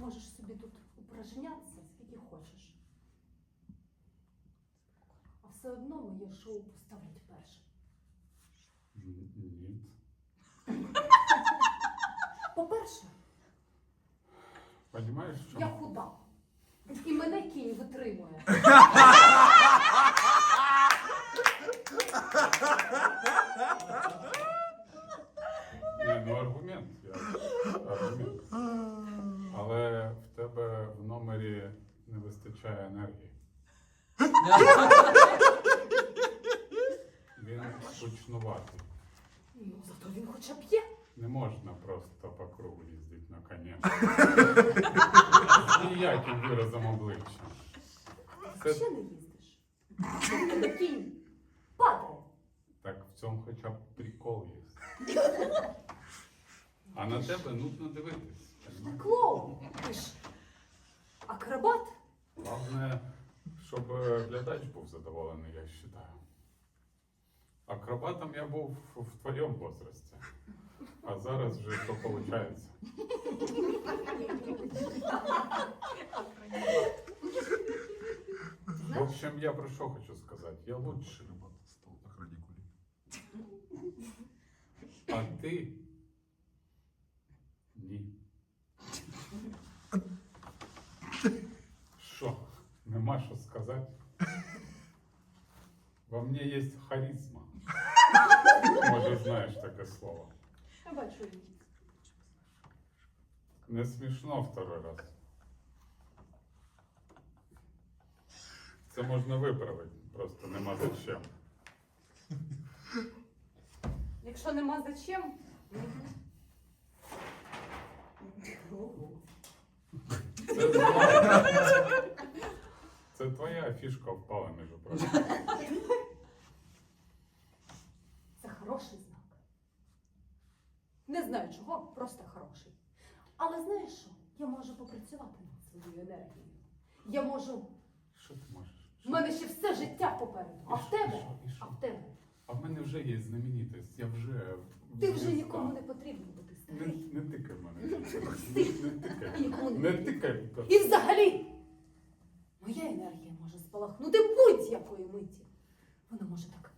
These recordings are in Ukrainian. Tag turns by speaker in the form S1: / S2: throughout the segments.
S1: можеш собі тут упражнятися, скільки хочеш. А все одно моє шоу поставлять перше.
S2: Ні.
S1: По-перше,
S2: Понимаєш, що
S1: я худа. І мене кінь витримує.
S2: Ні, ну аргумент. Я... Аргумент. Але в тебе в номері не вистачає енергії. Він скучнуватий.
S1: Ну, зато він хоча б є.
S2: Не можна просто по кругу їздити на коні. З ніяким виразом обличчя. Це
S1: Ще не їздиш. У кінь падає.
S2: так в цьому хоча б прикол є. А на тебе нудно дивитись.
S1: Ти клоун. Ти ж акробат.
S2: Головне, щоб глядач був задоволений, я вважаю. Акробатом я був в твоєму возрасті. А зараз вже що виходить? В общем, я про що хочу сказати? Я
S3: охраннику.
S2: А ти Нема що сказати? Во мне є харизма. Може, знаєш таке слово.
S1: Я бачу.
S2: Не смішно второй раз. Це можна виправити, просто нема за чим.
S1: Якщо нема за чим,
S2: Це, зла. Твоя фішка впала, між прочим.
S1: це хороший знак. Не знаю чого, просто хороший. Але знаєш що? Я можу попрацювати над своєю енергією. Я можу.
S2: Що ти можеш?
S1: В мене ще все життя попереду. А в тебе?
S2: І що, і що?
S1: А в тебе?
S2: А в мене вже є знаменитість, я вже.
S1: Ти вже нікому не потрібен, бо ти
S2: Не,
S1: старий.
S2: не тикай в мене. Не тикай.
S1: нікому не
S2: Не тикай.
S1: І взагалі, моя енергія може спалахнути будь-якої миті. Вона може так,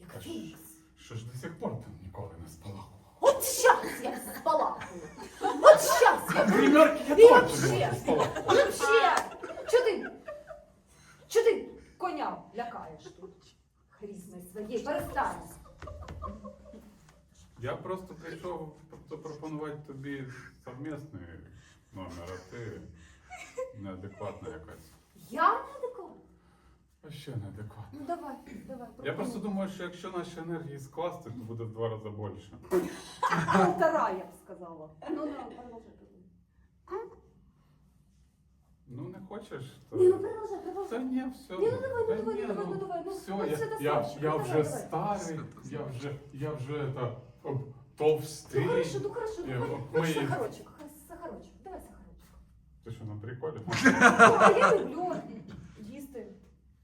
S1: як
S2: А
S1: фінікс.
S2: Що ж до сих пор там ніколи не спалахувало?
S1: От щас я спалахую. От щас я
S2: точно
S1: вообще, вообще, що ти, що ти коня лякаєш тут? Харізмою своєї, перестань.
S2: Я просто прийшов запропонувати тобі совмісний номер, а ти неадекватна якась.
S1: Я неадекватна?
S2: А ще неадекватна.
S1: Ну давай, давай.
S2: Я просто думаю, що якщо наші енергії скласти, то буде в два рази більше.
S1: Полтора, я б сказала. Ну, ну, продовжуй.
S2: Ну не хочеш, то.
S1: Ні, ну продовжуй,
S2: Та
S1: продовжуй.
S2: ні, все.
S1: Ні, ну давай,
S2: Та
S1: ну давай,
S2: ні,
S1: ну давай, ну давай, ну,
S2: все,
S1: ну,
S2: я,
S1: все
S2: я,
S1: достатньо,
S2: я
S1: ну,
S2: вже
S1: давай, давай.
S2: старий, я вже, я вже та, об, товстий.
S1: Ну хорошо, ну хорошо,
S2: Я-
S1: ну
S2: ми-
S1: хоч сахарочок, хай сахарочок, давай сахарочок.
S2: Ти що, на приколі?
S1: Ну, а я люблю їсти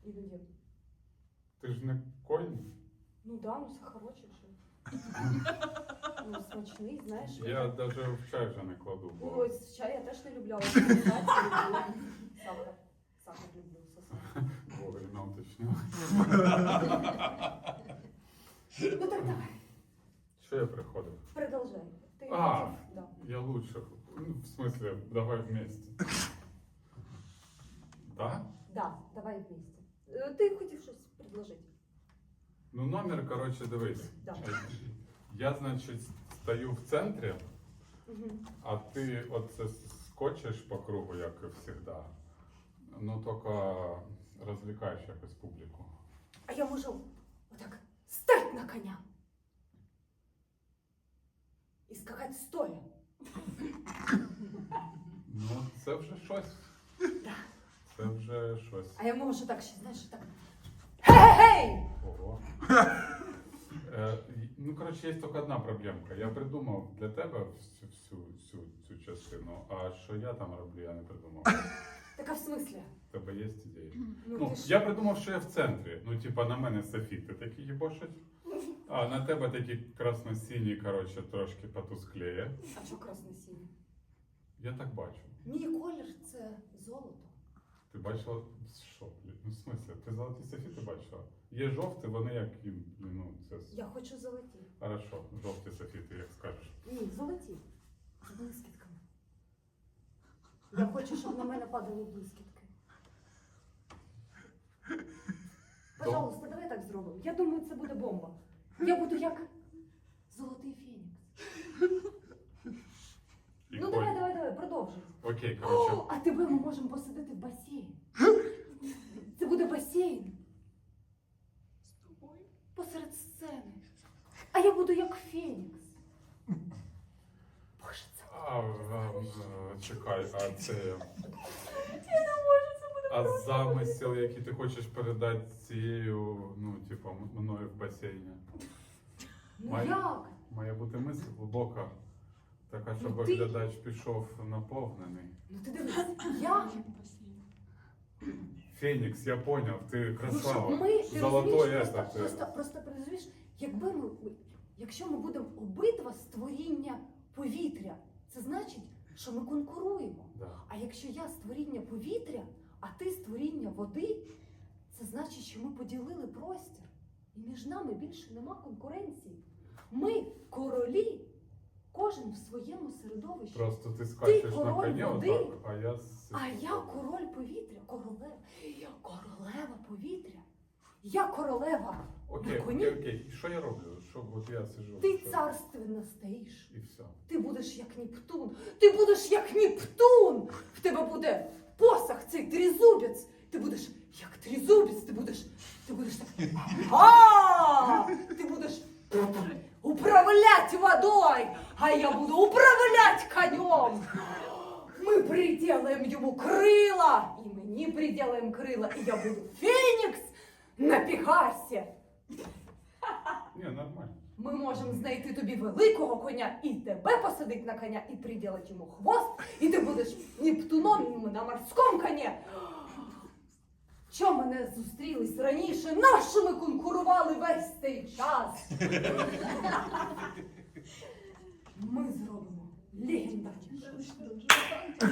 S1: іноді.
S2: Ти ж не конь?
S1: Ну да, ну сахарочок же. Ну, смачний, знаєш.
S2: Я навіть в чай вже не кладу,
S1: Ну,
S2: бо
S1: ось чай я теж не люблю, але сахар Сахар. Сахар люблю, сосак.
S2: вовремя уточнив.
S1: Ну так давай,
S2: Що я приходив?
S1: продовжай. Ти
S2: А.
S1: хотів, да.
S2: Я лучше. Ну, в смысле, давай вместе. Да?
S1: Да, давай вместе. Е, Ти хотів щось предложити.
S2: Ну, номер, короче, дивись.
S1: Да.
S2: Я, значить, стою в центрі, а ти оце скочиш по кругу, як і завжди. Ну, тільки розвлікаєш якось публіку.
S1: А я можу отак стать на коня. І скакати стоя.
S2: Ну, це вже щось.
S1: Да.
S2: Це вже щось.
S1: А я можу так ще, знаєш, так. Гей!
S2: Ого. Е, ну, коротше, є тільки одна проблемка. Я придумав для тебе всю, всю, всю цю частину, а що я там роблю, я не придумав.
S1: Так а в смислі?
S2: У тебе є ідеї?
S1: Ну,
S2: Ну, я придумав, що я в центрі. Ну, типа, на мене софіти такі їбошать, а на тебе такі красно-сині, коротше, трошки потускліє.
S1: А що красно сінь?
S2: Я так бачу.
S1: Мій колір це золото.
S2: Ти бачила що? блін? Ну, в смислі, ти золоті софіти бачила? Є жовті, вони як їм, ну, це
S1: Я хочу золоті.
S2: хорошо, жовті софіти, як скажеш.
S1: Ні, золоті. З блискітками. Я хочу, щоб на мене падали блискітки. Пожалуйста, давай так зробимо. Я думаю, це буде бомба. Я буду як золотий фінікс.
S2: І
S1: Ну давай, давай, давай, продовжуй.
S2: Окей, коротше.
S1: О, а тебе ми можемо посадити в басейн. Це буде басейн
S3: З тобою?
S1: посеред сцени. А я буду як фенікс. Боже, це
S2: А, а, а, чекай, а це.
S1: я не можу, це буде
S2: А
S1: просто.
S2: замисел, який ти хочеш передати цією, ну, типу, мною в басейні.
S1: Ну
S2: Май-
S1: як?
S2: Має бути мисль глибока, така, щоб
S1: Ну, ти-
S2: глядач пішов наповнений.
S1: Ну ти дивись, я.
S2: Фенікс, я поняв, ти
S1: Ну,
S2: красава.
S1: ми, ти
S2: Золотой
S1: розумієш,
S2: этот,
S1: просто, просто, просто розумієш, якби ми, якщо ми будемо обидва створіння повітря, це значить, що ми конкуруємо.
S2: Да.
S1: А якщо я створіння повітря, а ти створіння води, це значить, що ми поділили простір. І між нами більше нема конкуренції. Ми королі, кожен в своєму середовищі.
S2: Просто ти скачеш на
S1: води,
S2: отак, а я
S1: А я король повітря, королева. Я королева повітря. Я королева.
S2: Окей,
S1: на коні.
S2: окей, окей. Що я роблю? Що от я сижу?
S1: Ти
S2: що-
S1: царственно стоїш.
S2: І все.
S1: Ти будеш як Нептун. Ти будеш як Нептун. В тебе буде посох цей тризубець. Ти будеш як тризубець. Ти будеш. Ти будеш так. А! Ти будеш управляти водой, а я буду управляти конем. Ми приделаем йому крила, і мені приделаем крила, і я буду Фенікс на Пегасі.
S2: Ні, нормально.
S1: Ми можемо знайти тобі великого коня і тебе посадити на коня, і приділити йому хвост, і ти будеш Нептуном на морському коні. Чому ми не зустрілись раніше? Нащо ми конкурували весь цей час? Ми зробимо легендарніше.
S3: Я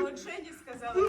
S3: лучше не сказала,